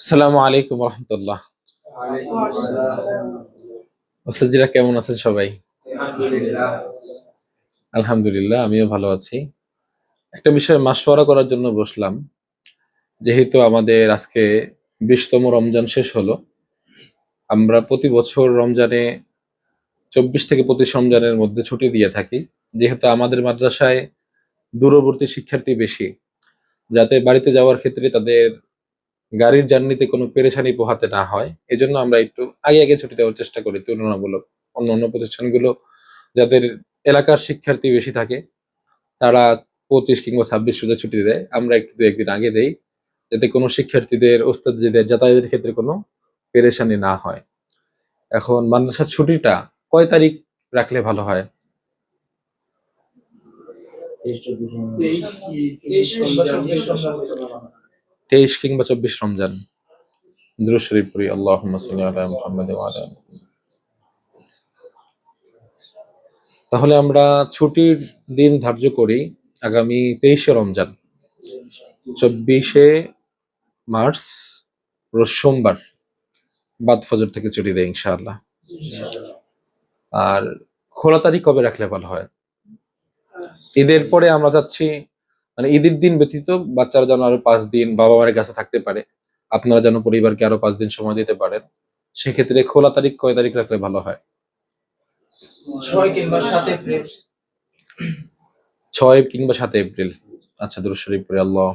আসসালামু আলাইকুম রহমতুল্লাহ। ওসাজিরা কেমন আছেন সবাই? আলহামদুলিল্লাহ, আমিও ভালো আছি। একটা বিষয়ে মাসওয়ারা করার জন্য বসলাম। যেহেতু আমাদের আজকে বিশতম রমজান শেষ হলো, আমরা প্রতি বছর রমজানে চব্বিশ থেকে পঁচিশ রমজানের মধ্যে ছুটি দিয়ে থাকি। যেহেতু আমাদের মাদ্রাসায় দূরবর্তী শিক্ষার্থী বেশি, যাতে বাড়িতে যাওয়ার ক্ষেত্রে তাদের গাড়ির জার্নিতে কোনো পেরেশানি পোহাতে না হয় এজন্য আমরা একটু আগে আগে ছুটি দেওয়ার চেষ্টা করি তুলনামূলক অন্য অন্য প্রতিষ্ঠানগুলো যাদের এলাকার শিক্ষার্থী বেশি থাকে তারা পঁচিশ কিংবা ছাব্বিশ সোজা ছুটি দেয় আমরা একটু দু একদিন আগে দেই যাতে কোনো শিক্ষার্থীদের ওস্তাদদের যাতায়াতের ক্ষেত্রে কোনো পেরেশানি না হয় এখন মাদ্রাসার ছুটিটা কয় তারিখ রাখলে ভালো হয় তেইশ কিংবা চব্বিশ রমজান। দুরূদ শরীফ পড়ি, আল্লাহুম্মা সাল্লি আলা মুহাম্মাদ ওয়া আলা তাহলে আমরা ছুটির দিন ধার্য করি আগামী তেইশে রমজান। চব্বিশে মার্চ সোমবার বাদ ফজর থেকে ছুটি দেয় ইনশাআল্লাহ। আর খোলা তারিখ কবে রাখলে ভালো হয়? ঈদের পরে আমরা যাচ্ছি মানে ঈদের দিন ব্যতীত বাচ্চারা যেন আরও পাঁচ দিন বাবা মায়ের কাছে থাকতে পারে আপনারা যেন পরিবারকে আরও পাঁচ দিন সময় দিতে পারেন সেক্ষেত্রে খোলা তারিখ কয় তারিখ রাখলে ভালো হয়? ছয় কিংবা সাত এপ্রিল। ছয় কিংবা সাত এপ্রিল। আচ্ছা দুরূদ শরীফ পড়ে আল্লাহ।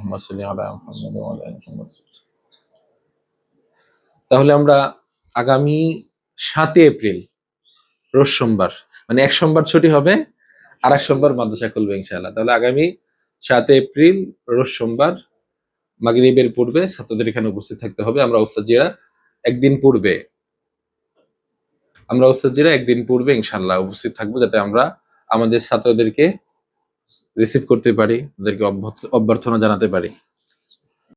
তাহলে আমরা আগামী সাতই এপ্রিল রোজ সোমবার মানে এক সোমবার ছুটি হবে আর এক সোমবার মাদ্রাসা খুলবে ইনশাআল্লাহ। তাহলে আগামী সাত এপ্রিল, রোজ সোমবার, মাগরিবের পূর্বে ছাত্রদের এখানে উপস্থিত থাকতে হবে। আমরা ওস্তাজিরা একদিন পূর্বে, আমরা ওস্তাজিরা একদিন পূর্বে ইনশাল্লাহ উপস্থিত থাকব যাতে আমরা আমাদের ছাত্রদেরকে রিসিভ করতে পারি, তাদেরকে অভ্যর্থনা জানাতে পারি।